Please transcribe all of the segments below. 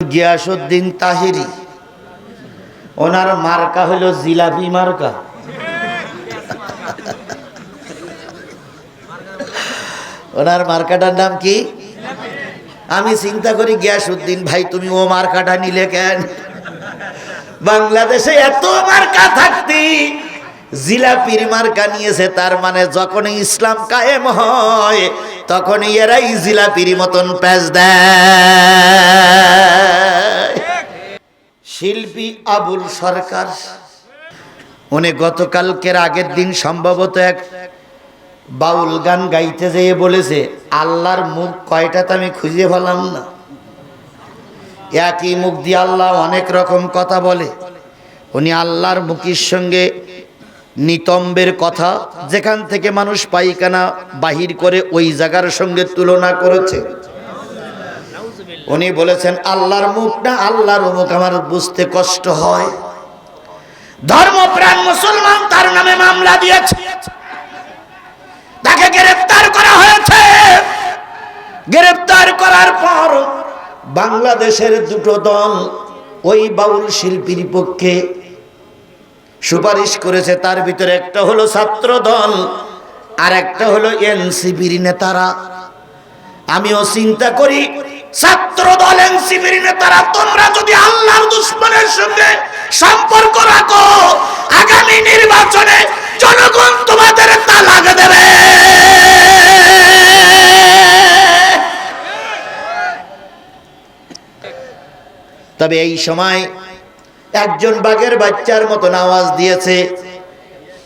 গিয়াসুদ্দিন তাহিরি। ওনার মার্কা হলো জিলাপি মার্কা। ওনার মার্কাটার নাম কি? আমি চিন্তা করি গিয়াসুদ্দিন ভাই, তুমি ও মার্কাটা নিলে কেন? বাংলাদেশে এত মার্কা থাকতি। জিলাপির মার্কা নিয়েছে, তার মানে যখন ইসলাম কায়েম হয় তখন এরাই জিলাপির মতন প্যাচ শিল্পী আবুল সরকার, উনি গতকালকের আগের দিন সম্ভবত এক বাউল গান গাইতে যেয়ে বলেছে, আল্লাহর মুখ কয়টা তো আমি খুঁজে পেলাম না। একই মুখ দিয়ে আল্লাহ অনেক রকম কথা বলে। উনি আল্লাহর মুখের সঙ্গে নিতম্বের কথা, যেখান থেকে মানুষ পাইখানা বাহির করে ওই জায়গার সঙ্গে তুলনা করেছে। উনি বলেছেন, আল্লাহর মুখ না, আল্লাহর মুখ আমার বুঝতে কষ্ট হয়। ধর্মপ্রাণ মুসলমান তার নামে মামলা দিয়েছে। তাকে গ্রেফতার করা হয়েছে। গ্রেফতার করার পর বাংলাদেশের দুটো দল ওই বাউল শিল্পীর পক্ষে সুপারিশ করেছে, তার ভিতরে একটা হলো ছাত্র দল আর একটা হলো এনসিপির নেতারা। আমিও চিন্তা করি ছাত্র দল এনসিপির নেতারা, তোমরা যদি আল্লাহর দুশ্মনের সঙ্গে সম্পর্ক রাখো, আগামী নির্বাচনে জনগণ তোমাদের তালাক দেবে। তবে এই সময় একজন বাঘের বাচ্চার মতন আওয়াজ দিয়েছে।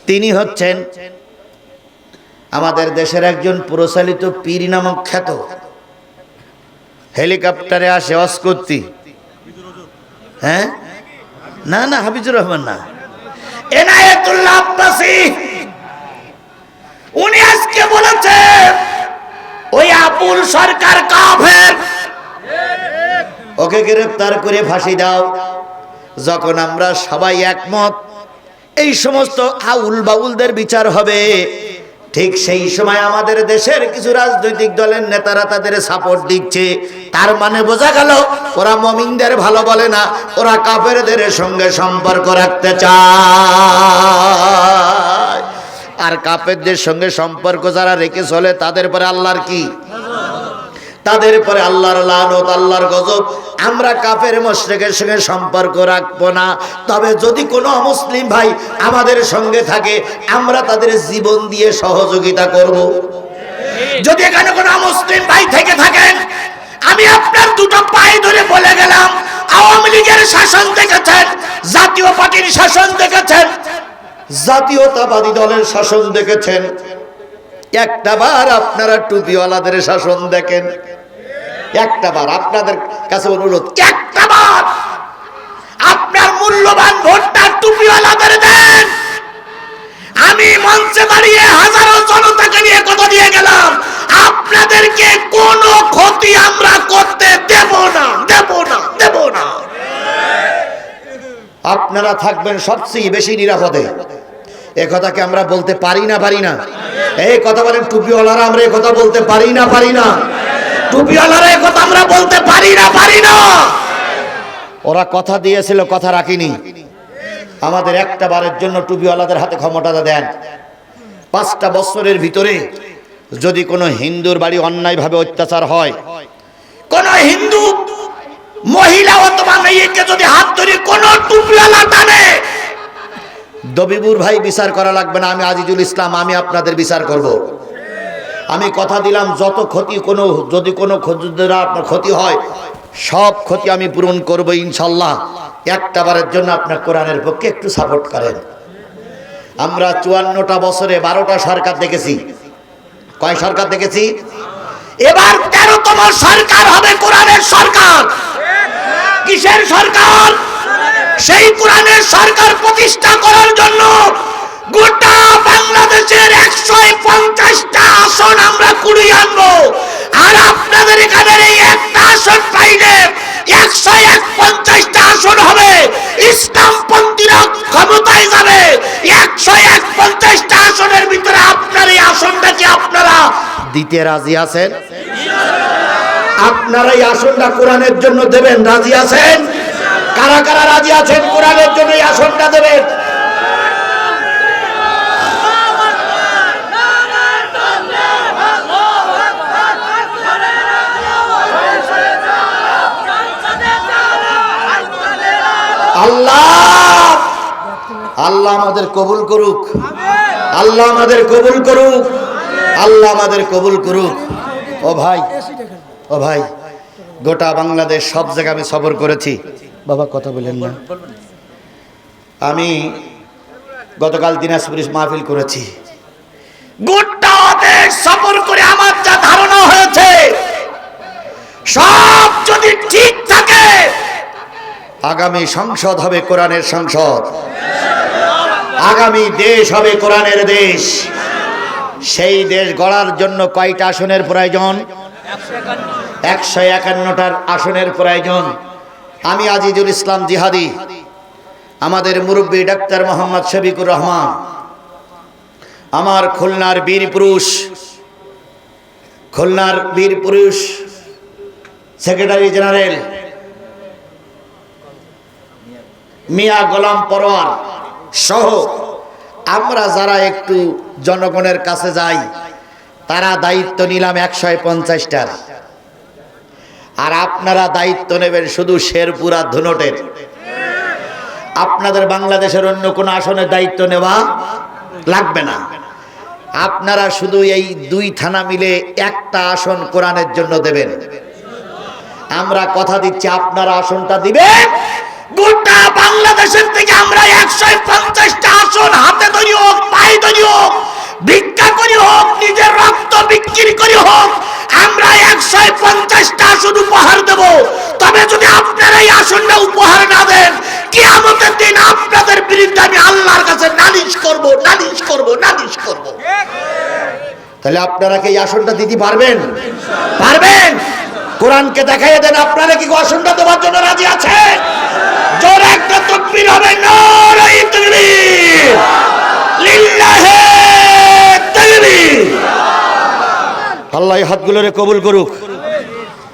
তিনি হচ্ছেন আমাদের দেশের একজন প্রচালিত পীর নামক খ্যাত। হেলিকপ্টারে আসে অস্কর্তি হ্যাঁ? না না হাবিজুর রহমান না। এনায়েতুল্লাহ উনি আজকে বলেছে ওই আবুল সরকার কাফের। ওকে গ্রেফতার করে ফাঁসি দাও। যখন আমরা সবাই একমত, এই সমস্ত আউল বাউলদের বিচার হবে। ঠিক সেই সময় আমাদের দেশের কিছু রাজনৈতিক দলের নেতারা তাদের সাপোর্ট দিচ্ছে। তার মানে বোঝা গেল, ওরা মমিনদের ভালো বলে না, ওরা কাফেরদের সঙ্গে সম্পর্ক রাখতে চায়। আর কাফেরদের সঙ্গে সম্পর্ক যারা রেখে চলে তাদের পরে আল্লাহর কি? তাদের পরে আল্লাহর লানত, আল্লাহর গজব। আমরা কাফের মোশরেকের সঙ্গে সম্পর্ক রাখব না। তবে যদি কোনো মুসলিম ভাই আমাদের সঙ্গে থাকে, আমরা তাদের জীবন দিয়ে সহযোগিতা করব। যদি এখানে কোনো মুসলিম ভাই থেকে থাকেন, আমি আপনার দুটো পায়ে ধরে বলে গেলাম, আওয়ামী লীগের শাসন দেখেছেন, জাতীয় পার্টির শাসন দেখেছেন, জাতীয়তাবাদী দলের শাসন দেখেছেন। একটা বার আপনারা টুপিওয়ালাদের শাসন দেখেন। একটা বার আপনাদের কাছে অনুরোধ, একটা বার! আপনার মূল্যবান ভোটটা টুপিওয়ালাদের দেন। আমি মঞ্চে দাঁড়িয়ে হাজারো জনতাকে নিয়ে কথা দিয়ে গেলাম। আপনাদেরকে কোনো ক্ষতি আমরা করতে দেব না দেব না দেব না। আপনারা থাকবেন সবচেয়ে বেশি নিরাপদে। এ কথাকে আমরা বলতে পারি না পারি না? এই কথা বলেন, টুপিওয়ালারা আমরা এ কথা বলতে পারি না পারি না? টুপিওয়ালারা এ কথা আমরা বলতে পারি না পারি না? ওরা কথা দিয়েছিল, কথা রাখিনি। আমাদের একটা বারের জন্য টুপিওয়ালাদের হাতে ক্ষমতাটা দেন। পাঁচটা বছরের ভিতরে যদি কোনো হিন্দুর বাড়ি অন্যায়ভাবে অত্যাচার হয়, কোন হিন্দু, মহিলা অথবা মেয়েকে যদি হাত ধরে কোন টুপিওয়ালা টানে দবিবুর ভাই বিচার করা লাগবে না, আমি আজিজুল ইসলাম, আমি আপনাদের বিচার করব। আমি কথা দিলাম, যত ক্ষতি কোনো, যদি কোনো আপনার ক্ষতি হয়, সব ক্ষতি আমি পূরণ করব ইনশাল্লাহ একটা বারের জন্য আপনার কোরআনের পক্ষে একটু সাপোর্ট করেন। আমরা চুয়ান্নটা বছরে বারোটা সরকার দেখেছি। কয় সরকার দেখেছি? এবার তেরোতম সরকার হবে কোরআনের সরকার। কিসের সরকার? সেই কোরআনের সরকার প্রতিষ্ঠা করার জন্য গোটা বাংলাদেশের একশো পঞ্চাশটা আসন আমরা কুড়িয়ে আনব। আর আপনাদের এখানে এই একটা আসন পাইলে একশো এক পঞ্চাশটা আসন হবে। ইসলামপন্থীরা ক্ষমতায় যাবে। একশো এক পঞ্চাশটা আসনের ভিতরে আপনার এই আসনটা কি আপনারা দিতে রাজি আছেন? আপনারা এই আসনটা কোরআনের জন্য দেবেন, রাজি আছেন? কারা কারা রাজি আছেন কোরআনের জন্য এই আসনটা দেবেন? আল্লাহ! আল্লাহ আমাদের কবুল করুক। আল্লাহ আমাদের কবুল করুক। আল্লাহ আমাদের কবুল করুক। ও ভাই ও ভাই, গোটা বাংলাদেশ সব জায়গায় আমি সফর করেছি। বাবা কথা বলেন না। আমি গতকাল দিনাজপুর মাহফিল করেছি। গোটা দেশ সফর করে আমার যা ধারণা হয়েছে, সব যদি ঠিক থাকে, আগামী সংসদ হবে কোরআনের সংসদ। আগামী দেশ হবে কোরআনের দেশ। সেই দেশ গড়ার জন্য কয়টা আসনের প্রয়োজন? একশো একান্নটার আসনের প্রয়োজন। আমি আজিজুল ইসলাম জিহাদি, আমাদের মুরব্বী ডাক্তার মোহাম্মদ শফিকুর রহমান, আমার খুলনার বীর পুরুষ, খুলনার বীর পুরুষ সেক্রেটারি জেনারেল মিয়া গোলাম পরোয়ার সহ আমরা যারা একটু জনগণের কাছে যাই, তারা দায়িত্ব নিলাম একশো পঞ্চাশটার। আর আপনারা দায়িত্ব নেবেন শুধু শেরপুরা ধুনটের। আপনাদের বাংলাদেশের অন্য কোনো আসনের দায়িত্ব নেওয়া লাগবে না। আপনারা শুধু এই দুই থানা মিলে একটা আসন কোরআনের জন্য দেবেন। আমরা কথা দিচ্ছি, আপনারা আসনটা দিবেন। গোটা বাংলাদেশের থেকে আমরা একশো পঞ্চাশটা আসন হাতে তৈরি হোক, পায়ে তৈরি হোক ভিক্ষা করি হোক, নিজের রক্ত বিক্রি করি হোক, আমরা একশো পঞ্চাশটা আসন উপহার দেব। তবে যদি আপনারা এই আসনটা উপহার না দেন, কিয়ামতের দিন আপনাদের বিরুদ্ধে আমি আল্লাহর কাছে নালিশ করব নালিশ করব নালিশ করব। তাহলে আপনারা কি আসনটা দিতে পারবেন? পারবেন? কোরআনকে দেখাইয়ে দেন, আপনারা কি আসনটা দেওয়ার জন্য রাজি আছেন? জোরে একটা তকবীর হবে তাকবীর। লিল্লাহে তাকবীর আল্লাহ এই হাতগুলোরে কবুল করুক।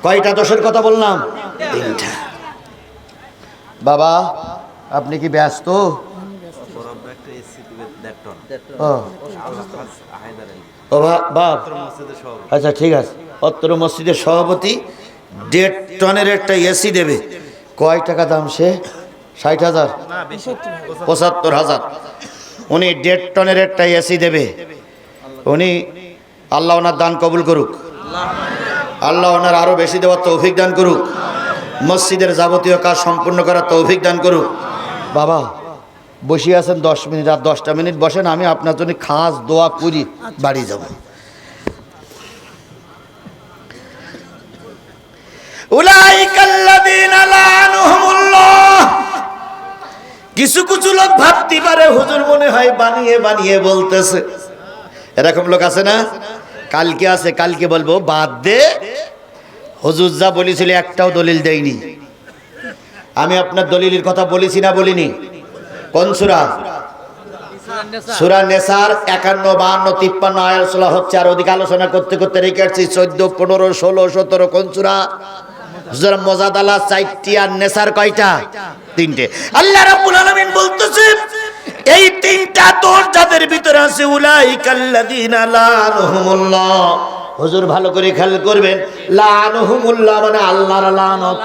কয়টা দোষের কথা বললাম? বাবা, আপনি কি ব্যস্ত? আচ্ছা ঠিক আছে। অত্র মসজিদের সভাপতি দেড় টনের একটা এসি দেবে। কয় টাকা দাম সে? ষাট হাজার? পঁচাত্তর হাজার। উনি দেড় টনের একটা এসি দেবে। উনি আল্লাহ ওনার দান কবুল করুক। আল্লাহ ওনার আরও বেশি দেওয়ার তৌফিক দান করুক। মসজিদের যাবতীয় কাজ সম্পূর্ণ করার তৌফিক দান করুক। বাবা, বসে আছেন দশ মিনিট আর দশটা মিনিট বসেন, আমি আপনার জন্য খাস দোয়া করি, বাড়ি যাব। কিছু কিছু লোক ভাবতে পারে, হুজুর মনে হয় বানিয়ে বানিয়ে বলতেছে। এরকম লোক আছে না? কালকে আছে, কালকে বলব, বাদ দে। হুজুর যা বলেছিল একটাও দলিল দেয়নি। আমি আপনার দলিলের কথা বলেছি না বলিনি? কোন সুরা? সুরা নেসার একান্ন, বাহান্ন, তিপ্পান্ন আয়াসলা হচ্ছে, আর ওদিকে আলোচনা করতে করতে রেখে আসছি, চোদ্দ, পনেরো, ষোলো, সতেরো, কোন সুরা? মজাদালা চারটি আর নেসার কয়টা? তিনটে। আল্লাহ রাব্বুল আলামিন বলতেছে এই তিনটা তোর যাদের ভিতরে আছে উলাইকাল্লাযীনা লানহুমুল্লাহ হুজুর ভালো করে খেয়াল করবেন। লানহুমুল্লাহ মানে আল্লাহর লানত।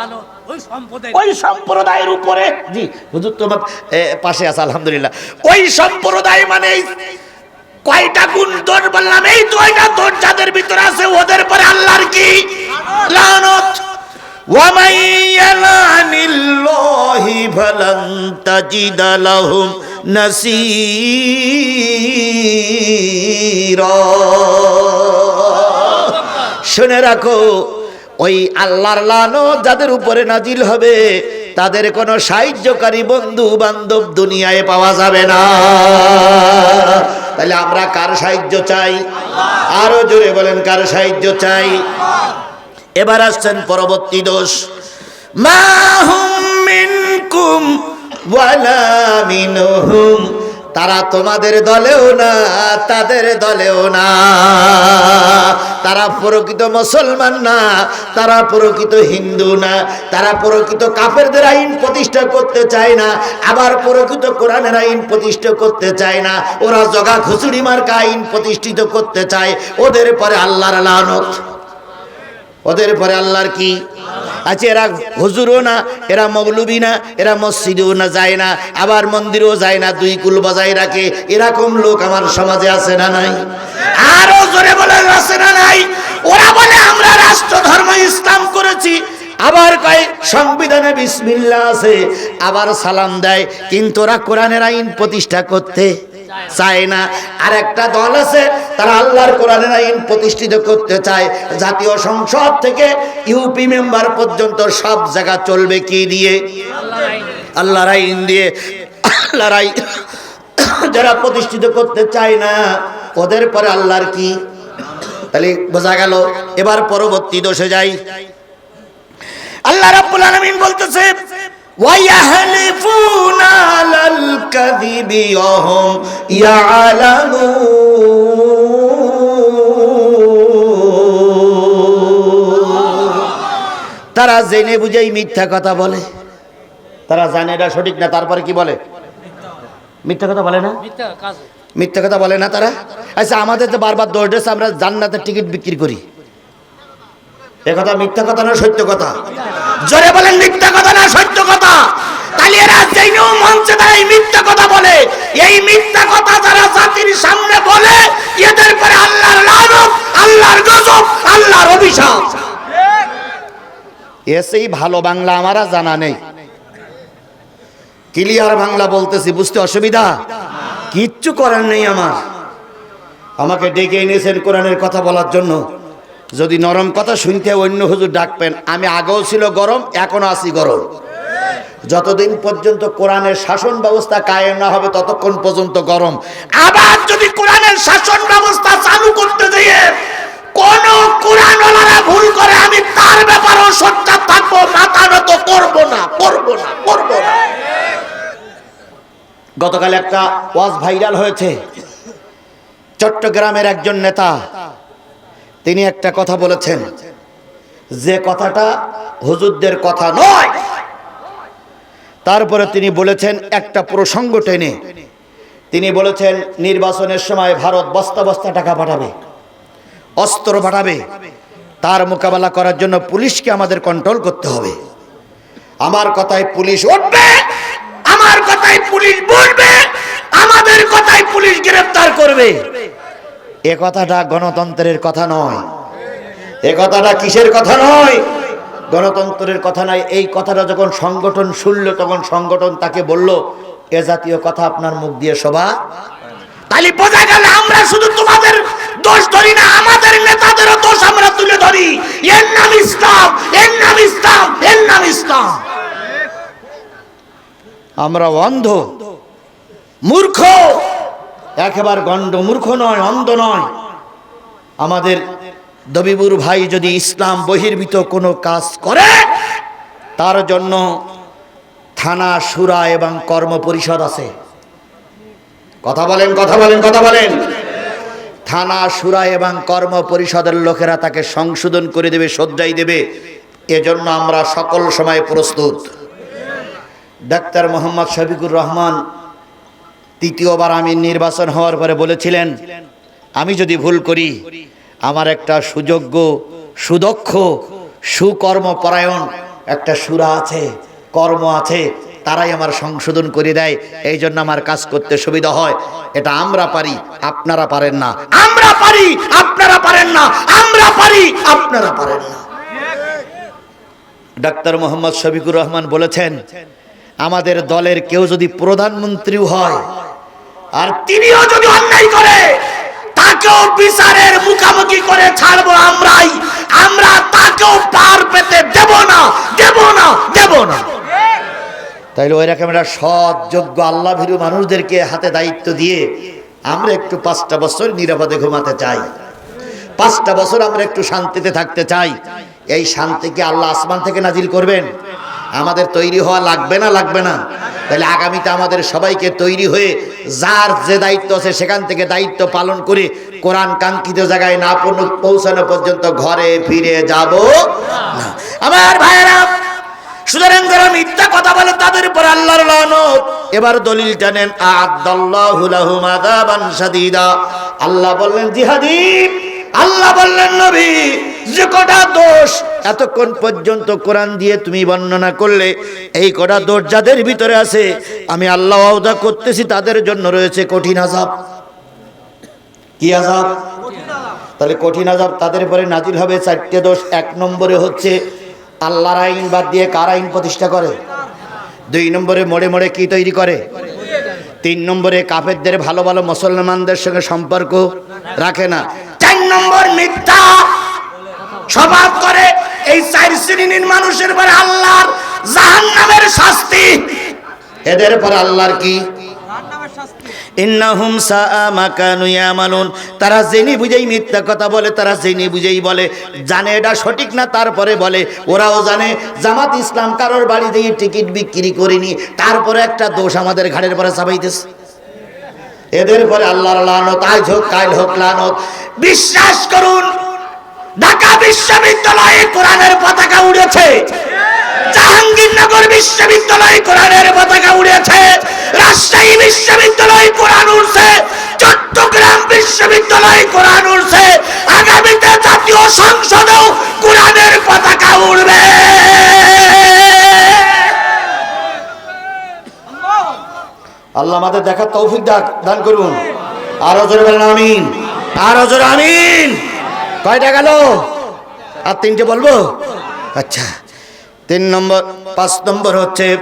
ওই সম্প্রদায়ের উপরে জি হুজুর তোমার পাশে আছে আলহামদুলিল্লাহ। ওই সম্প্রদায় মানে এই কয়টা গুণ তোর বললাম এই দুইটা তোর যাদের ভিতরে আছে? ওদের পরে আল্লাহর কি? লানত। ومن يلعن الله فلن تجد لهم نصيرا শুনে রাখো ওই আল্লাহর লানো যাদের উপরে নাজিল হবে তাদের কোনো সাহায্যকারী বন্ধু বান্ধব দুনিয়ায় পাওয়া যাবে না তাহলে আমরা কার সাহায্য চাই আরো জোরে বলেন কার সাহায্য চাই এবার আসছেন পরবর্তী দোষ। মিনকুম তারা তোমাদের দলেও না, তাদের দলেও না। তারা প্রকৃত মুসলমান না, তারা প্রকৃত হিন্দু না। তারা প্রকৃত কাফেরদের আইন প্রতিষ্ঠা করতে চায় না, আবার প্রকৃত কোরআনের আইন প্রতিষ্ঠা করতে চায় না। ওরা জগা খুচুড়ি মার্কা আইন প্রতিষ্ঠিত করতে চায়। ওদের পরে আল্লাহর লানত। ওদের পরে আল্লাহর কি? আছে এরা হুজুরও না, এরা মগলুবি না, এরা মসজিদেও না, যায় না, আবার মন্দিরেও যায় না, দুই কুল বজায় রাখে। এরকম লোক আমার সমাজে আছে না নাই? আরও জোরে বলে আছে না নাই? ওরা বলে, আমরা রাষ্ট্র, ধর্ম, ইসলাম করেছি। আবার কয়, সংবিধানে বিসমিল্লাহ আছে। আবার সালাম দেয়, কিন্তু ওরা কোরআনের আইন প্রতিষ্ঠা করতে চায় না। আর একটা দল আছে, তারা আল্লাহর কোরআনের আইন প্রতিষ্ঠিত করতে চায়। জাতীয় সংসদ থেকে ইউপি মেম্বার পর্যন্ত সব জায়গা চলবে কি দিয়ে? আল্লাহর আইন দিয়ে। আল্লাহর আইন যারা প্রতিষ্ঠিত করতে চায় না, ওদের পরে আল্লাহর কি? তাহলে বোঝা গেল, এবার পরবর্তী দোষে যাই। আল্লাহ রাব্বুল আলামিন বলতেছে وَيَحْلِفُونَ عَلَى الْكَذِبِ وَهُمْ يَعْلَمُونَ তারা জেনে বুঝেই মিথ্যা কথা বলে তারা জানে এটা সঠিক না তারপরে কি বলে মিথ্যা কথা বলে না মিথ্যা কাজ মিথ্যা কথা বলে না তারা আচ্ছা আমাদের তো বারবার দোষ দিয়েছে আমরা জান্নাতের টিকিট বিক্রি করি এ কথা মিথ্যা কথা না সত্য কথা? জোরে বলেন, মিথ্যা কথা না সত্য কথা? তাহলে এরা জেনেও মঞ্চে তারা এই মিথ্যা কথা বলে। এই মিথ্যা কথা যারা জাতির সামনে বলে, এদের পরে আল্লাহর লানত, আল্লাহর গজব, আল্লাহর অভিশাপ। এসেই ভালো বাংলা আমারা জানা নেই। ক্লিয়ার বাংলা বলতেছি, বুঝতে অসুবিধা? কিচ্ছু করার নেই আমার। আমাকে ডেকে এনেছেন কোরআনের কথা বলার জন্য। যদি নরম কথা শুনতে অন্য হুজুর ডাকবেন, আমি আগেও ছিল গরম এখনও আছি গরম। যতদিন পর্যন্ত কোরআনের শাসন ব্যবস্থা কায়েম না হবে, ততক্ষণ পর্যন্ত গরম। আবার যদি কোরআনের শাসন ব্যবস্থা চালু করতে দিয়ে কোন কোরআনওয়ালারা ভুল করে, আমি তার ব্যাপারেও সত্যার থাকব, মাথা নত করব না করব না করব না। গতকাল একটা ওয়াজ ভাইরাল হয়েছে। চট্টগ্রামের একজন নেতা তিনি একটা কথা বলেছেন, যে কথাটা হুজুরদের কথা নয়। তারপরে তিনি বলেছেন, একটা প্রসঙ্গ টেনে, তিনি বলেছেন, নির্বাচনের সময় ভারত বস্তা বস্তা টাকা পাঠাবে, অস্ত্র পাঠাবে, তার মোকাবেলা করার জন্য পুলিশকে আমাদের কন্ট্রোল করতে হবে। আমার কথায় পুলিশ উঠবে, আমার কথায় পুলিশ বলবে আমাদের কথায় পুলিশ গ্রেফতার করবে। এ কথাটা গণতন্ত্রের কথা নয়। এ কথাটা কিসের কথা নয়? গণতন্ত্রের কথা নয়। এই কথাটা যখন সংগঠন শুনল তখন সংগঠন তাকে বলল এ জাতীয় কথা আপনার মুখ দিয়ে শোভা তাহলে বোঝা গেল আমরা শুধু তোমাদের দোষ ধরি না আমাদের নেতাদেরও দোষ আমরা তুলে ধরি। এর নাম ইসলাম এর নাম ইসলাম এর নাম ইসলাম। আমরা অন্ধ মূর্খ। একেবারে গণ্ড মূর্খ নয়, অন্ধ নয়। আমাদের দবিবুর ভাই যদি ইসলাম বহির্ভূত কোনো কাজ করে, তার জন্য থানা, সুরা এবং কর্ম পরিষদ আছে। কথা বলেন কথা বলেন কথা বলেন। থানা, সুরা এবং কর্ম পরিষদের লোকেরা তাকে সংশোধন করে দেবে শ্রদ্ধাই দেবে। এজন্য আমরা সকল সময় প্রস্তুত। ডাক্তার মোহাম্মদ শফিকুর রহমান তৃতীয়বার আমি নির্বাচন হওয়ার পরে বলেছিলেন, আমি যদি ভুল করি, আমার একটা সুযোগ্য, সুদক্ষ, সুকর্মপরায়ণ একটা সুরা আছে, কর্ম আছে, তারাই আমার সংশোধন করে দেয়, এই জন্য আমার কাজ করতে সুবিধা হয়। এটা আমরা পারি, আপনারা পারেন না। আমরা পারি, আপনারা পারেন না। আমরা পারি, আপনারা পারেন না। ডাক্তার মোহাম্মদ শফিকুর রহমান বলেছেন, আমাদের দলের কেউ যদি প্রধানমন্ত্রীও হয় আর তিনিও যদি অন্যায় করে, তাকেও বিচারের মুখামুখি করে ছাড়বো আমরাই। আমরা তাকেও পার পেতে দেব না দেব না দেব না। তাইলে ওই রকম একটা সৎ, যোগ্য আল্লাহ ভীরু মানুষদেরকে হাতে দায়িত্ব দিয়ে আমরা একটু পাঁচটা বছর নিরাপদে ঘুমাতে চাই। পাঁচটা বছর আমরা একটু শান্তিতে থাকতে চাই। এই শান্তিকে আল্লাহ আসমান থেকে নাজিল করবেন। আমাদের তৈরি হওয়া লাগবে না লাগবে না। তাহলে আগামীতে আমাদের সবাইকে তৈরি হয়ে যার যে দায়িত্ব আছে সেখান থেকে দায়িত্ব পালন করে কোরআন কাঙ্ক্ষিত জায়গায় না পৌঁছ- পৌঁছানো পর্যন্ত ঘরে ফিরে যাব না। আমার যারা মিথ্যা কথা বলে তাদের উপর এবার দলিল জানেন আল্লাহ বললেন, জিহাদি আল্লাহ বললেন, নবী, যে কটা দোষ এতক্ষণ পর্যন্ত কোরআন দিয়ে তুমি বর্ণনা করলে, এই কটা দোষ যাদের ভিতরে আছে, আমি আল্লাহ ওয়াদা করতেছি, তাদের জন্য রয়েছে কঠিন আযাব। কি আজাব তাহলে কঠিন আযাব তাদের পরে নাজিল হবে চারটে দোষ। এক নম্বরে হচ্ছে, আল্লাহর আইন বাদ দিয়ে কার আইন প্রতিষ্ঠা করে? দুই নম্বরে মোড়ে মোড়ে কি তৈরি করে? তিন নম্বরে কাফেরদের ভালো ভালো মুসলমানদের সঙ্গে সম্পর্ক রাখে না। নম্বর মিথ্যা। স্বভাব করে এই চার শ্রেণির মানুষের পরে আল্লাহর জাহান্নামের শাস্তি। এদের পর আল্লাহর কি? তারা জেনে বুঝেই মিথ্যা কথা বলে, তারা জেনে বুঝেই বলে। জানে এটা সঠিক না, তারপরে বলে। ওরাও জানে, জামাত ইসলাম কারোর বাড়ি দিয়ে টিকিট বিক্রি করিনি। তারপরে একটা দোষ আমাদের ঘাড়ের পরে চাপাইতেছে। এদের পরে আল্লাহর লানত, আজ হোক, কাল হোক লানত। বিশ্বাস করুন, ঢাকা বিশ্ববিদ্যালয়ে কোরআনের পতাকা উড়েছে। জাহাঙ্গীরনগর বিশ্ববিদ্যালয়ে কোরআনের পতাকা উড়েছে। রাজশাহী বিশ্ববিদ্যালয়ে কোরআন উড়ছে। চট্টগ্রাম বিশ্ববিদ্যালয়ে কোরআন উড়ছে। আগামীতে জাতীয় সংসদেও কোরআনের পতাকা উড়বে। আল্লাহ আমাদের দেখার তৌফিক দান করুন। আর জোরে বলেন আমিন। আরও জোরে আমিন। কয়টা গেল? আর তিনটে বলব? আচ্ছা। তিন নম্বর, পাঁচ নম্বর হচ্ছে।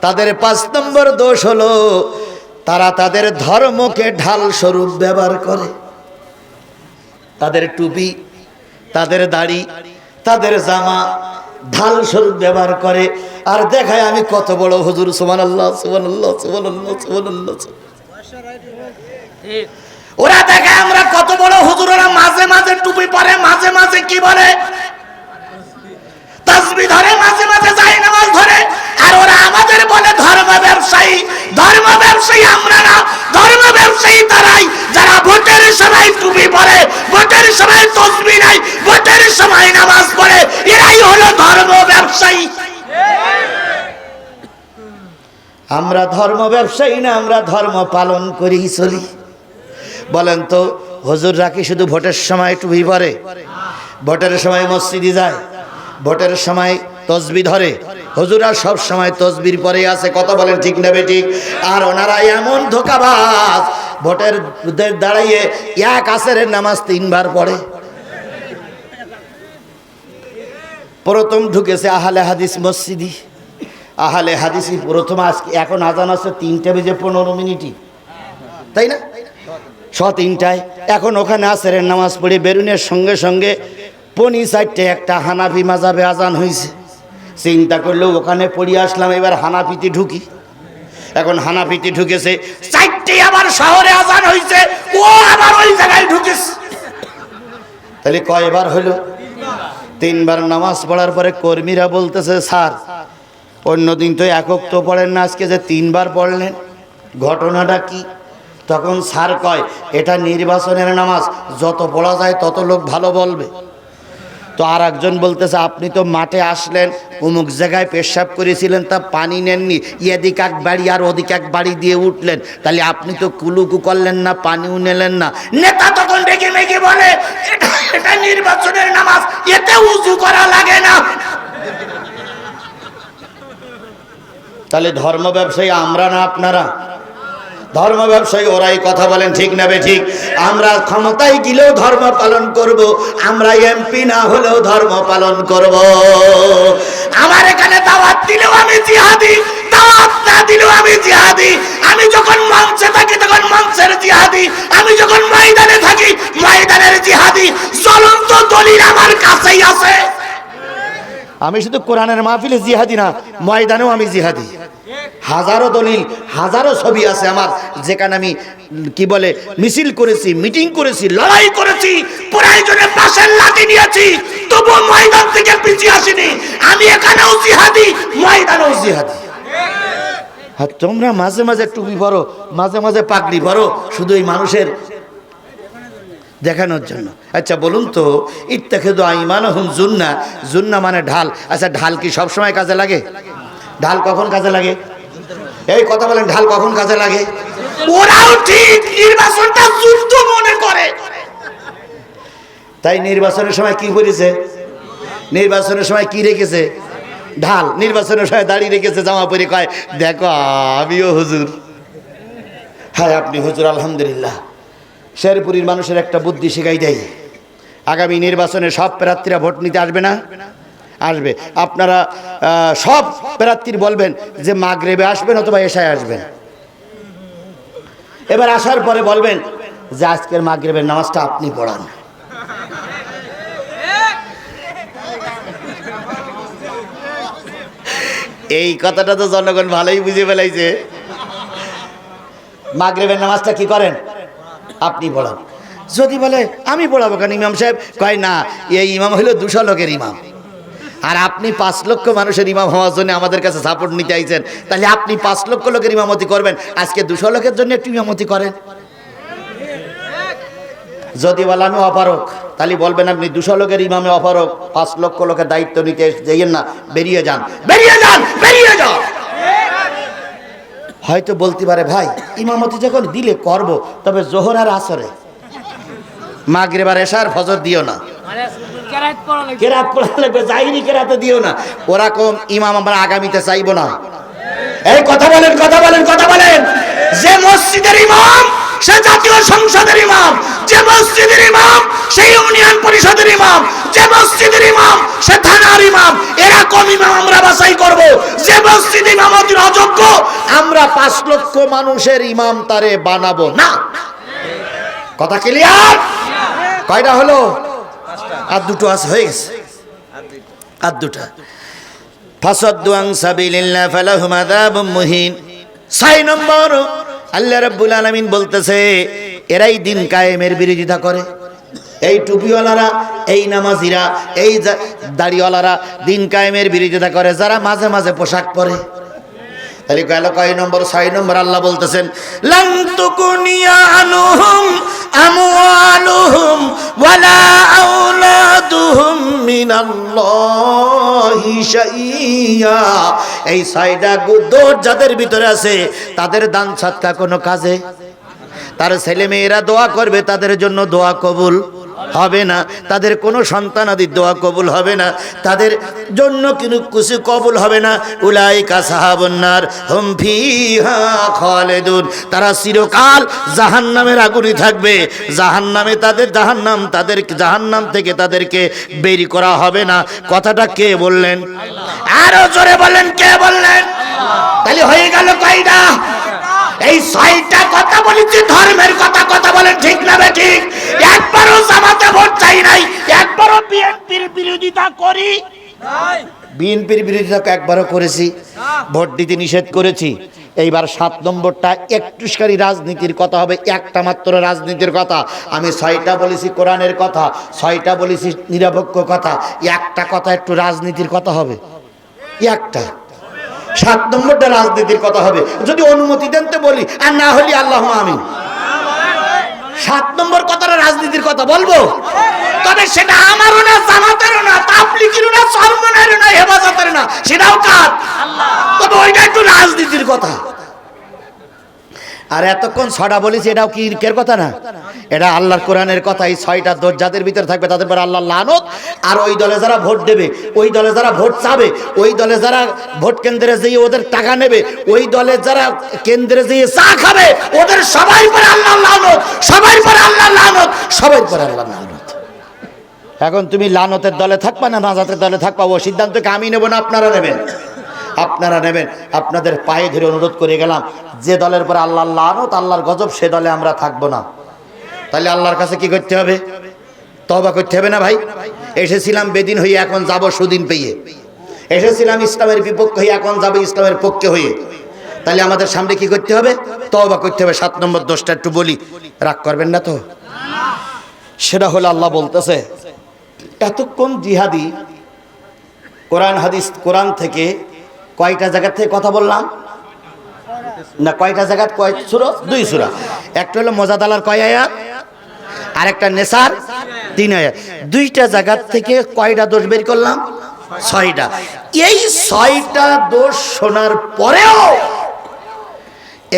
তাদের পাঁচ নম্বর দোষ হলো, তারা তাদের ধর্মকে ঢাল স্বরূপ ব্যবহার করে। তাদের টুপি, তাদের দাড়ি তাদের জামা ঢাল স্বরূপ ব্যবহার করে। আর দেখায় আমি কত বড় হুজুর সুমান আল্লাহ সুমান আল্লাহ সুমান আল্লাহ সুমান আল্লাহ ওরা দেখে আমরা কত বড় হুজুর, ওরা মাঝে মাঝে টুপি পরে, মাঝে মাঝে কি বলে? তসবি ধরে, মাঝে মাঝে যাই নামাজ ধরে। আর ওরা আমাদের বলে ধর্ম ব্যবসায়ী। ধর্ম ব্যবসায়ী আমরা না, ধর্ম ব্যবসায়ী তারাই। যারা ভোটের সময় টুপি পরে, ভোটের সময় তসবি নাই, ভোটের সময় নামাজ পড়ে, এরাই হলো ধর্ম ব্যবসায়ী। আমরা ধর্ম ব্যবসায়ী না, আমরা ধর্ম পালন করি, চলি। বলেন তো, হুজুররা কি শুধু ভোটের সময় টুপি পরে? ভোটের সময় মসজিদে যায়, ভোটের সময় তসবি ধরে হুজুরা সব সময় তসবির পরে আছে, কথা বলেন ঠিক নেবে ঠিক আর ওনারা এমন ধোকাবাজ, ভোটের দাঁড়াইয়ে এক আসরের নামাজ তিনবার পড়ে। প্রথম ঢুকেছে আহলে হাদিস মসজিদি আহলে হাদিসি প্রথম আজকে এখন আজান আছে তিনটে বেজে পনেরো মিনিটই। তাই না? ছ তিনটায়। এখন ওখানে আসরের নামাজ পড়ে বেরুনের সঙ্গে সঙ্গে পনি চারটে একটা হানাফি মাজাবে আজান হয়েছে চিন্তা করলেও ওখানে পড়িয়ে আসলাম, এবার হানাফিতে ঢুকি। এখন হানাফিতে ঢুকেছে, চারটে আবার শহরে আজান হয়েছে ও আবার ওই জায়গায় ঢুকেছে তাহলে কয়বার হইল তিনবার নামাজ পড়ার পরে কর্মীরা বলতেছে, স্যার, অন্যদিন তো একক তো পড়েন না, আজকে যে তিনবার পড়লেন, ঘটনাটা কি? তখন স্যার কয়, এটা নির্বাচনের নামাজ, যত পড়া যায় তত লোক ভালো বলবে। তো আর একজন বলতেছে, আপনি তো মাঠে আসলেন, অমুক জায়গায় পেশাব করেছিলেন, তা পানি নেননি, এদিক এক বাড়ি আর ওদিক এক বাড়ি দিয়ে উঠলেন, তাহলে আপনি তো কুলুকু করলেন না, পানিও নিলেন না। নেতা তখন ডেকে মেকে বলে, "এটা- নির্বাচনের নামাজ, এতে উঁচু করা লাগে না। তাহলে ধর্ম ব্যবসায়ী, আমরা না আপনারা? ধর্ম ব্যবসায়ী, ওরাই কথা বলেন, ঠিক নেবে ঠিক? আমরা ক্ষমতায় গেলেও ধর্ম পালন করব, আমরা এমপি না হলেও ধর্ম পালন করব। আমার এখানে দাওয়াত দিলেও আমি জিহাদি, দাওয়াত না দিলেও আমি জিহাদি। আমি যখন মঞ্চে থাকি, তখন মঞ্চের জিহাদি। আমি যখন ময়দানে থাকি, ময়দানের জিহাদি। জ্বলন্ত দলিল আমার কাছেই আছে। আমি শুধু কোরআনের মাহফিলে জিহাদি না, ময়দানেও আমি জিহাদি। হাজারো দলিল, হাজারো ছবি আছে আমার, যেখানে আমি, কি বলে, মিছিল করেছি, মিটিং করেছি, লড়াই করেছি, প্রয়োজনে পাশের লাঠি নিয়েছি তবু ময়দান থেকে পিছিয়ে আসিনি। আমি এখানেও জিহাদি, ময়দানেও জিহাদি। আর তোমরা মাঝে মাঝে টুপি পরো, মাঝে মাঝে পাগড়ি পরো, শুধু এই মানুষের দেখানোর জন্য। আচ্ছা বলুন তো, ইত্তাখেদু আইমান হুম জুন্না। জুন্না মানে ঢাল। আচ্ছা ঢাল কি সবসময় কাজে লাগে? ঢাল কখন কাজে লাগে? এই কথা বলেন, ঢাল কখন কাজে লাগে? ওরাও ঠিক নির্বাচনটা যুদ্ধ মনে করে। তাই নির্বাচনের সময় কি করেছে নির্বাচনের সময় কি রেখেছে? ঢাল। নির্বাচনের সময় দাঁড়িয়ে রেখেছে, জামা পরে কয়, দেখো, আমিও হুজুর। হ্যাঁ আপনি হুজুর, আলহামদুলিল্লাহ। শেরপুরীর মানুষের একটা বুদ্ধি শেখাই দেয়। আগামী নির্বাচনে সব প্রার্থীরা ভোট নিতে আসবে না? আসবে। আপনারা সব প্রার্থীর বলবেন যে মাগরেবে আসবেন অথবা এসায় আসবেন। এবার আসার পরে বলবেন যে আজকের মাগরেবের নামাজটা আপনি পড়ান। এই কথাটা তো জনগণ ভালোই বুঝে ফেলাইছে। মাগরেবের নামাজটা কি করেন? আপনি পড়ান যদি বলে, আমি পড়াবো কেন? ইমাম সাহেব কয়, না, এই ইমাম হলো দুশো লোকের ইমাম। আর আপনি পাঁচ লক্ষ মানুষের ইমাম হওয়ার জন্য আমাদের কাছে সাপোর্ট নিতে আইছেন। তাহলে আপনি পাঁচ লক্ষ লোকের ইমামতি করবেন। আজকে দুশো লোকের জন্য একটু ইমামতি করেন। যদি বলে আমি অপারক, তাহলে বলবেন, আপনি দুশো লোকের ইমামে অপারক। পাঁচ লক্ষ লোকের দায়িত্ব নিতে যাইয়েন না। বেরিয়ে যান। বেরিয়ে যান! বেরিয়ে যান! হয়তো বলতে পারে, ভাই, ইমামতি যখন দিলে করব, তবে জোহর আর আসরে। মাগরে বার এসার ফজর দিও না। কেরাত পড়া লাগবে, যাইনি কেরাতে দিও না। ওরকম ইমাম আমরা আগামীতে চাইব না। এই কথা বলেন কথা বলেন কথা বলেন। যে মসজিদের ইমাম, সে জাতীয় সংসদের ইমাম। যে মসজিদের ইমাম, সেই ইউনিয়ন পরিষদের ইমাম, যে মসজিদের ইমাম, সে থানার ইমাম। এরকম ইমাম আমরা বাছাই করব। যে মসজিদ ইমামতির অযোগ্য, আমরা পাঁচ লক্ষ মানুষের ইমাম তারে বানাবো। না। কথা ক্লিয়ার কয়টা হলো? আর দুটো আছে, হয়ে গেছে। আর দুটা। ফাসাদ্দু আন সাবিলিল্লাহ ফালাহুম আযাবুম মুহিন। ছয় নম্বর, আল্লাহ রাব্বুল আলামিন বলতেছে এরাই দিন কায়েমের বিরোধিতা করে। এই টুপিওয়ালারা, এই নামাজিরা, এই দাড়িওয়ালারা দিন কায়েমের বিরোধিতা করে, যারা মাঝে মাঝে পোশাক পরে। নম্বর, ছয় নম্বর আল্লাহ বলতেছেন এই যাদের ভিতরে আছে, তাদের দান সৎকা কোনো কাজে তার ছেলে মেয়েরা দোয়া করবে তাদের জন্য দোয়া কবুল হবে না। তাদের কোনো সন্তানাদির দোয়া কবুল হবে না। তাদের জন্য কিন্তু কিছু কবুল হবে না। উলাই কাসাহাবন্নার হুম ফিহা খালেদুন। তারা চিরকাল জাহান্নামের আগুনই থাকবে। জাহান্নামে তাদের জাহান্নাম তাদের জাহান্নাম থেকে তাদেরকে বেরি করা হবে না। কথাটা কে বললেন? আরও জোরে বললেন কে বললেন? তাহলে হয়ে গেল কয়টা এই ছয়টা কথা বলেছি ধর্মের কথা কথা বলেন ঠিক না বে ঠিক? একবারও জামাতে ভোট চাই নাই একবারও বিএনপির বিরোধিতা করি। বিএনপির বিরোধিতা একবারও করেছি ভোট দিতে নিষেধ করেছি। এইবার সাত নম্বরটা একটুখানি রাজনীতির কথা হবে একটা মাত্র রাজনীতির কথা। আমি ছয়টা বলেছি কোরআনের কথা ছয়টা বলেছি নিরপেক্ষ কথা একটা কথা একটু রাজনীতির কথা হবে। একটা। সাত নম্বরটা রাজনীতির কথা হবে। যদি অনুমতি দেন তো বলি, আর না হলি আল্লাহ আমি সাত নম্বর কথাটা রাজনীতির কথা বলব? তবে সেটা আমারও না, জামাতেরও না, তাবলিগেরও না সরমনেরও না হেফাজতের না। সেটাও কাজ তবে ওইটা একটু রাজনীতির কথা। আর এতক্ষণ ছটা বলেছি, এটাও কি ইরকের কথা না? এটা আল্লাহর কোরআনের কথা, এই ছয়টা দোষ যাদের ভিতরে থাকবে তাদের পর আল্লাহ লানত। আর ওই দলে যারা ভোট দেবে, ওই দলে যারা ভোট চাবে, ওই দলে যারা ভোট কেন্দ্রে যেয়ে ওদের টাকা নেবে, ওই দলে যারা কেন্দ্রে যেয়ে চা খাবে, ওদের সবাই পরে আল্লাহ লানত, সবাই পরে আল্লাহ লানত, সবাই পরে আল্লাহ লানত। এখন তুমি লানতের দলে থাকবা না নাজাতের দলে থাকবা? ও সিদ্ধান্তকে আমি নেব না, আপনারা নেবেন। আপনারা নেবেন। আপনাদের পায়ে ধরে অনুরোধ করে গেলাম, যে দলের পরে আল্লাহ লানত, আল্লাহর গজব, সে দলে আমরা থাকব না। তাহলে আল্লাহর কাছে কি করতে হবে? তবা করতে হবে না ভাই? এসেছিলাম বেদিন হয়ে, এখন যাব সুদিন পেয়ে। এসেছিলাম ইসলামের বিপক্ষে হয়ে, এখন যাবে ইসলামের পক্ষে হয়ে। তাহলে আমাদের সামনে কি করতে হবে? তবা করতে হবে। সাত নম্বর দোষটা একটু বলি। রাগ করবেন না তো? সেটা হলো আল্লাহ বলতেছে, এতক্ষণ জিহাদি কোরআন হাদিস, কোরআন থেকে কয়টা জায়গা থেকে কথা বললাম? না, কয়টা জায়গা কয় সুরো? দুই সুরা। একটা হলো মজাদালার কয় আয়াত? আর একটা নেশার তিন আয়াত। দুইটা জায়গা থেকে কয়টা দোষ বের করলাম? ছয়টা। এই ছয়টা দোষ শোনার পরেও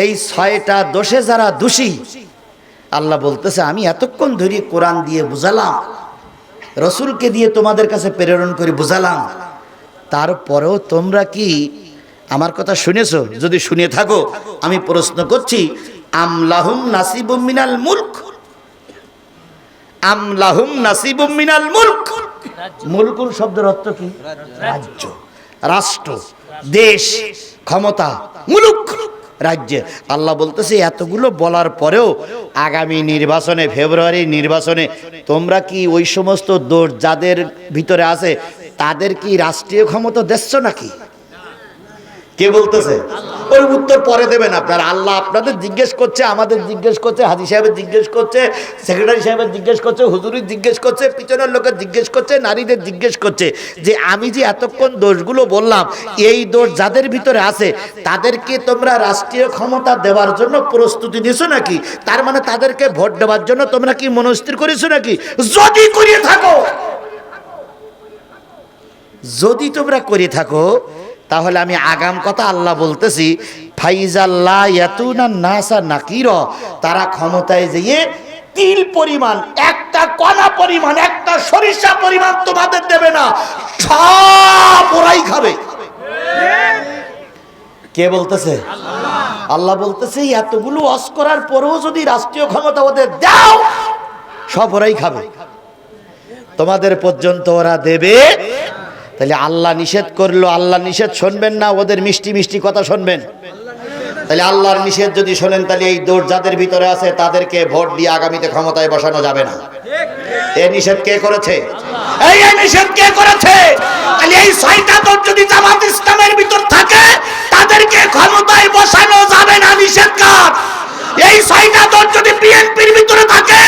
এই ছয়টা দোষে যারা দোষী, আল্লাহ বলতেছে, আমি এতক্ষণ ধরে কোরআন দিয়ে বুঝালাম, রসুলকে দিয়ে তোমাদের কাছে প্রেরণ করে বুঝালাম তারপরেও তোমরা কি আমার কথা শুনেছো? যদি শুনে থাকো, আমি প্রশ্ন করছি আমলাহুম নাসিবুম মিনাল মুলক? আমলাহুম নাসিবুম মিনাল মুলক? মুলকুল শব্দের অর্থ কি? রাজ্য। রাষ্ট্র। দেশ। ক্ষমতা। মুলুক। রাজ্যে আল্লাহ বলতেছে, এতগুলো বলার পরেও আগামী নির্বাচনে ফেব্রুয়ারি নির্বাচনে তোমরা কি ওই সমস্ত দোষ যাদের ভিতরে আছে তাদের কি রাষ্ট্রীয় ক্ষমতা দিচ্ছ নাকি? কে বলতেছে? ওর উত্তর পরে দেবেন আপনার। আল্লাহ আপনাদের জিজ্ঞেস করছে আমাদের জিজ্ঞেস করছে হাজি সাহেবের জিজ্ঞেস করছে সেক্রেটারি সাহেবের জিজ্ঞেস করছে হুজুরির জিজ্ঞেস করছে পিছনের লোকের জিজ্ঞেস করছে নারীদের জিজ্ঞেস করছে যে আমি যে এতক্ষণ দোষগুলো বললাম এই দোষ যাদের ভিতরে আছে তাদেরকে তোমরা রাষ্ট্রীয় ক্ষমতা দেওয়ার জন্য প্রস্তুতি নিছো নাকি? তার মানে তাদেরকে ভোট দেওয়ার জন্য তোমরা কি মনস্থির করেছ নাকি? যদি করিয়ে থাকো! যদি তোমরা করে থাকো, তাহলে আমি আগাম কথা আল্লাহ বলতেছি নাসা নাকির, তারা ক্ষমতায় যেয়ে তিল পরিমাণ, একটা কণা পরিমাণ, একটা সরিষা পরিমাণ তোমাদের দেবে না, সব ওরাই খাবে। কে বলতেছে? আল্লাহ বলতেছে, এতগুলো অস করার পরেও যদি রাষ্ট্রীয় ক্ষমতা ওদের দাও, সব ওরাই খাবে। তোমাদের পর্যন্ত ওরা দেবে তাহলে আল্লাহ নিষেধ করল, আল্লাহ নিষেধ শুনবেন না, ওদের মিষ্টি মিষ্টি কথা শুনবেন। তাহলে আল্লাহর নিষেধ যদি শোনেন, তাহলে এই দৌড় যাদের ভিতরে আছে, তাদেরকে ভোট দিয়ে আগামীতে ক্ষমতায় বসানো যাবে না। এ নিষেধ কে করেছে? এই নিষেধ কে করেছে? তাহলে এই ছয়টা দল যদি জামাত ইসলামের ভিতর থাকে, তাদেরকে ক্ষমতায় বসানো যাবে না নিষেধ কার? এই ছয়টা দল যদি বিএনপির ভিতরে থাকে,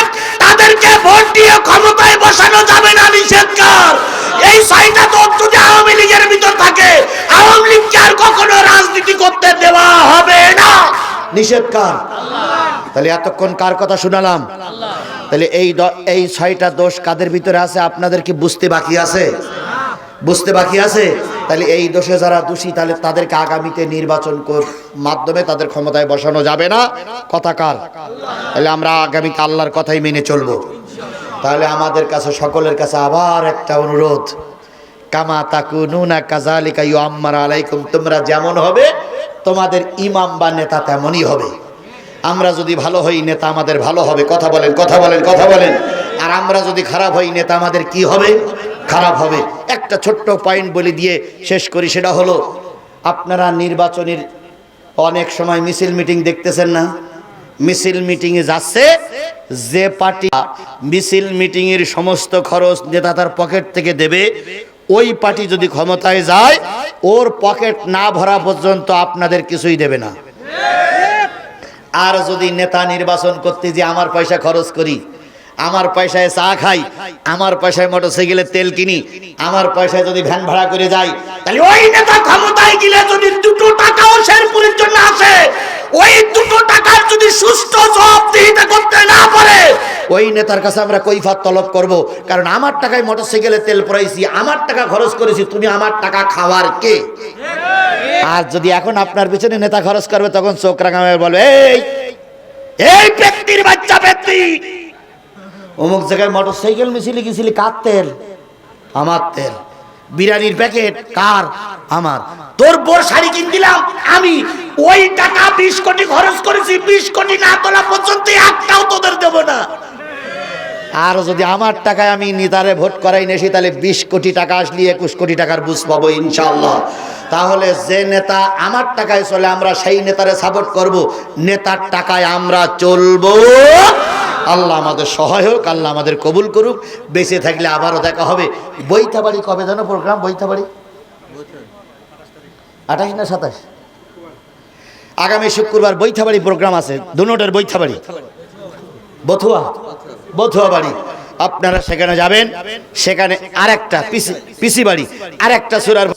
তাদেরকে ভোট দিয়ে ক্ষমতায় বসানো যাবে না নিষেধ কার? এই ছয়টা দল যদি আওয়ামী লীগের ভিতর থাকে আওয়ামী লীগকে আর কখনো রাজনীতি করতে দেওয়া হবে না। নিষেধ কার? তাহলে এতক্ষণ কার কথা শুনালাম? তাহলে এই এই ছয়টা দোষ কাদের ভিতরে আছে? আপনাদের কি বুঝতে বাকি আছে? বুঝতে বাকি আছে? তাহলে এই দোষে যারা দোষী, তাহলে তাদেরকে আগামীতে নির্বাচন কর, মাধ্যমে তাদের ক্ষমতায় বসানো যাবে না। কথা কার? তাহলে আমরা আগামীতে আল্লাহর কথাই মেনে চলবো। তাহলে আমাদের কাছে, সকলের কাছে আবার একটা অনুরোধ। কামা তাকু নুনা কাজালিকা ইউ আম্মার আলাইকুম, তোমরা যেমন হবে, তোমাদের ইমাম বা নেতা তেমনই হবে। আমরা যদি ভালো হই, নেতা আমাদের ভালো হবে। কথা বলেন কথা বলেন কথা বলেন। আর আমরা যদি খারাপ হই, নেতা আমাদের কি হবে? খারাপ হবে। একটা ছোট্ট পয়েন্ট বলে দিয়ে শেষ করি, সেটা হলো, আপনারা নির্বাচনের অনেক সময় মিছিল মিটিং দেখতেছেন না? মিছিল মিটিংয়ে যাচ্ছে, যে পার্টি মিছিল মিটিংয়ের সমস্ত খরচ নেতা তার পকেট থেকে দেবে ওই পার্টি যদি ক্ষমতায় যায়, ওর পকেট না ভরা পর্যন্ত আপনাদের কিছুই দেবে না। আর যদি নেতা নির্বাচন করতে যে আমার পয়সা খরচ করি, আমার পয়সায় চা খাই, আমার পয়সায় মোটরসাইকেলের তেল কিনি, আমার পয়সায় যদি ভ্যান ভাড়া করে যাই, তাহলে ওই নেতা ক্ষমতায় গেলে যদি দুটো টাকাও শেরপুরের জন্য আসে ওই দুটো টাকার যদি সুস্থ জবাবদিহিতা করতে না পারে, ওই নেতার কাছে আমরা কৈফাত তলব করব। কারণ আমার টাকায় মোটরসাইকেলের তেল পড়াইছি, আমার টাকা খরচ করেছি, তুমি আমার টাকা খাওয়ার কে? আর যদি এখন আপনার পিছনে নেতা খরচ করবে, তখন চোখ রাঙাবে, বলবে, এই এই ব্যক্তির বাচ্চা ব্যক্তি! অমুক জায়গায় মোটর সাইকেল মিছিলে গেছিলি, কার তেল? আমার তেল। বিরিয়ানির প্যাকেট কার? আমার। তোর বোর শাড়ি কিন দিলাম আমি ওই টাকা বিশ কোটি খরচ করেছি, বিশ কোটি না তোলা পর্যন্ত একটাও তোদের দেব না। আর যদি আমার টাকায় আমি নিতারে ভোট করাই নেছি তাহলে বিশ কোটি টাকা আসলি, একুশ কোটি টাকার বুঝ পাবো ইনশাল্লাহ তাহলে যে নেতা আমার টাকায় চলে, আমরা সেই নেতারে সাপোর্ট করব। নেতার টাকায় আমরা চলবো। আল্লাহ আমাদের সহায় হোক, আল্লাহ আমাদের কবুল করুক। বেঁচে থাকলে আবারও দেখা হবে। বইথাবাড়ি কবে জানো প্রোগ্রাম বইথাবাড়ি আঠাশ না সাতাশ? আগামী শুক্রবার বৈথাবাড়ি প্রোগ্রাম আছে। দুনোটার বৈথাবাড়ি। বথুয়া। বথুয়া বাড়ি। আপনারা সেখানে যাবেন। সেখানে আরেকটা পিসি পিসি বাড়ি। আরেকটা সুরার